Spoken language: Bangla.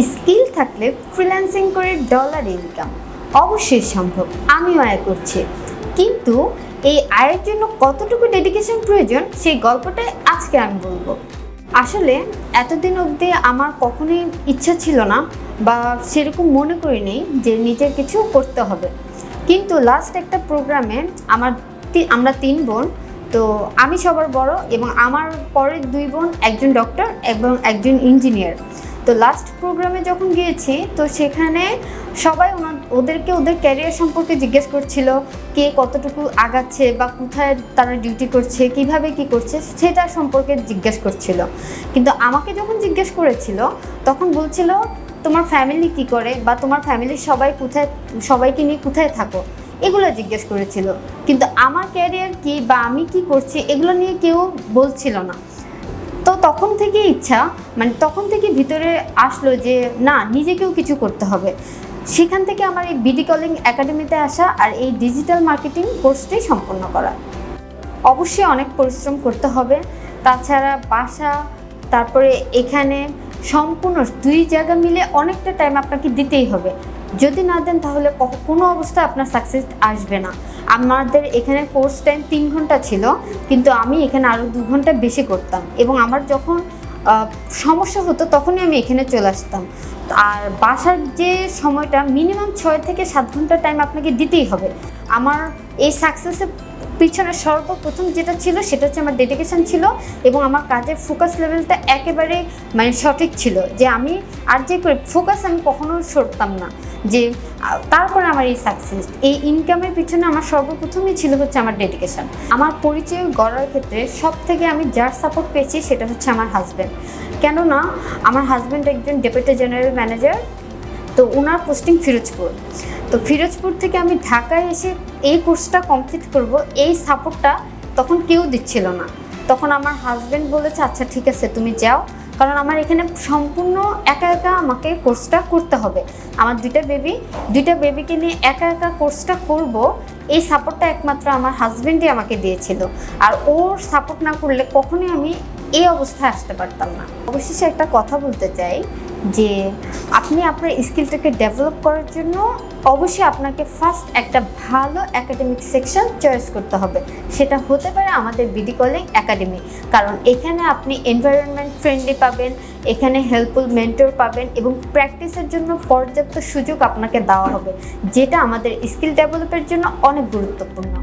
স্কিল থাকলে ফ্রিল্যান্সিং করে ডলার ইনকাম অবশ্যই সম্ভব, আমিও আয় করছি। কিন্তু এই আয়ের জন্য কতটুকু ডেডিকেশন প্রয়োজন, সেই গল্পটাই আজকে আমি বলব। আসলে এতদিন অবধি আমার কখনোই ইচ্ছা ছিল না বা সেরকম মনে করিনি যে নিজের কিছু করতে হবে। কিন্তু লাস্ট একটা প্রোগ্রামে আমার আমরা তিন বোন, তো আমি সবার বড় এবং আমার পরের দুই বোন, একজন ডক্টর এবং একজন ইঞ্জিনিয়ার তো লাস্ট প্রোগ্রামে যখন গিয়েছি, তো সেখানে সবাই ওদেরকে ওদের ক্যারিয়ার সম্পর্কে জিজ্ঞেস করছিল, কে কতটুকু আগাচ্ছে বা কোথায় তারা ডিউটি করছে, কীভাবে কি করছে, সেটা সম্পর্কে জিজ্ঞেস করছিল। কিন্তু আমাকে যখন জিজ্ঞেস করেছিল, তখন বলছিল, তোমার ফ্যামিলি কি করে বা তোমার ফ্যামিলির সবাই কোথায়, সবাইকে নিয়ে কোথায় থাকো? এগুলো জিজ্ঞেস করেছিল। কিন্তু আমার ক্যারিয়ার কি বা আমি কি করছি, এগুলো নিয়ে কেউ বলছিল না। তো তখন থেকে ইচ্ছা মানে তখন থেকে ভিতরে আসলো যে, না, নিজেকেও কিছু করতে হবে। সেখান থেকে আমার এই বিডি কলিং একাডেমিতে আসা আর এই ডিজিটাল মার্কেটিং কোর্সটি সম্পন্ন করা। অবশ্যই অনেক পরিশ্রম করতে হবে। তাছাড়া বাসা, তারপরে এখানে সম্পূর্ণ দুই জায়গা মিলে অনেকটা টাইম আপনাকে দিতেই হবে। যদি না দেন তাহলে কোনো অবস্থায় আপনার সাকসেস আসবে না। আমাদের এখানে কোর্স টাইম তিন ঘণ্টা ছিল, কিন্তু আমি এখানে আরও দু ঘণ্টা বেশি করতাম এবং আমার যখন সমস্যা হতো তখনই আমি এখানে চলে আসতাম। আর বাসার যে সময়টা মিনিমাম ছয় থেকে সাত ঘণ্টা টাইম আপনাকে দিতেই হবে। আমার এই সাকসেসের পিছনে সর্বপ্রথম যেটা ছিল সেটা হচ্ছে আমার ডেডিকেশান ছিল এবং আমার কাজের ফোকাস লেভেলটা একেবারে মানে সঠিক ছিল যে আমি আর যে করে ফোকাস আমি কখনো সরতাম না। যে তারপরে আমার এই সাকসেস এই ইনকামের পিছনে আমার সর্বপ্রথমই ছিল হচ্ছে আমার ডেডিকেশন আমার পরিচয় গড়ার ক্ষেত্রে সব থেকে আমি যার সাপোর্ট পেয়েছি সেটা হচ্ছে আমার হাজব্যান্ড কেননা আমার হাজব্যান্ড একজন ডেপুটি জেনারেল ম্যানেজার তো ওনার পোস্টিং ফিরোজপুর। তো ফিরোজপুর থেকে আমি ঢাকায় এসে এই কোর্সটা কমপ্লিট করব, এই সাপোর্টটা তখন কেউ দিচ্ছিল না। তখন আমার হাজব্যান্ড বলেছে আচ্ছা ঠিক আছে, তুমি যাও। কারণ আমার এখানে সম্পূর্ণ একা একা আমাকে কোর্সটা করতে হবে। আমার দুইটা বেবি দুইটা বেবিকে নিয়ে একা একা কোর্সটা করব, এই সাপোর্টটা একমাত্র আমার হাজব্যান্ডই আমাকে দিয়েছিল। আর ওর সাপোর্ট না করলে কখনোই আমি এই অবস্থায় আসতে পারতাম না। অবশেষে একটা কথা বলতে চাই যে আপনি আপনার স্কিলটাকে ডেভেলপ করার জন্য অবশ্যই আপনাকে ফার্স্ট একটা ভালো একাডেমিক সেকশন চয়েস করতে হবে। সেটা হতে পারে আমাদের বিডি কলিং একাডেমি কারণ এখানে আপনি এনভায়রনমেন্ট ফ্রেন্ডলি পাবেন, এখানে হেল্পফুল মেন্টর পাবেন এবং প্র্যাকটিসের জন্য পর্যাপ্ত সুযোগ আপনাকে দেওয়া হবে, যেটা আমাদের স্কিল ডেভেলপের জন্য অনেক গুরুত্বপূর্ণ।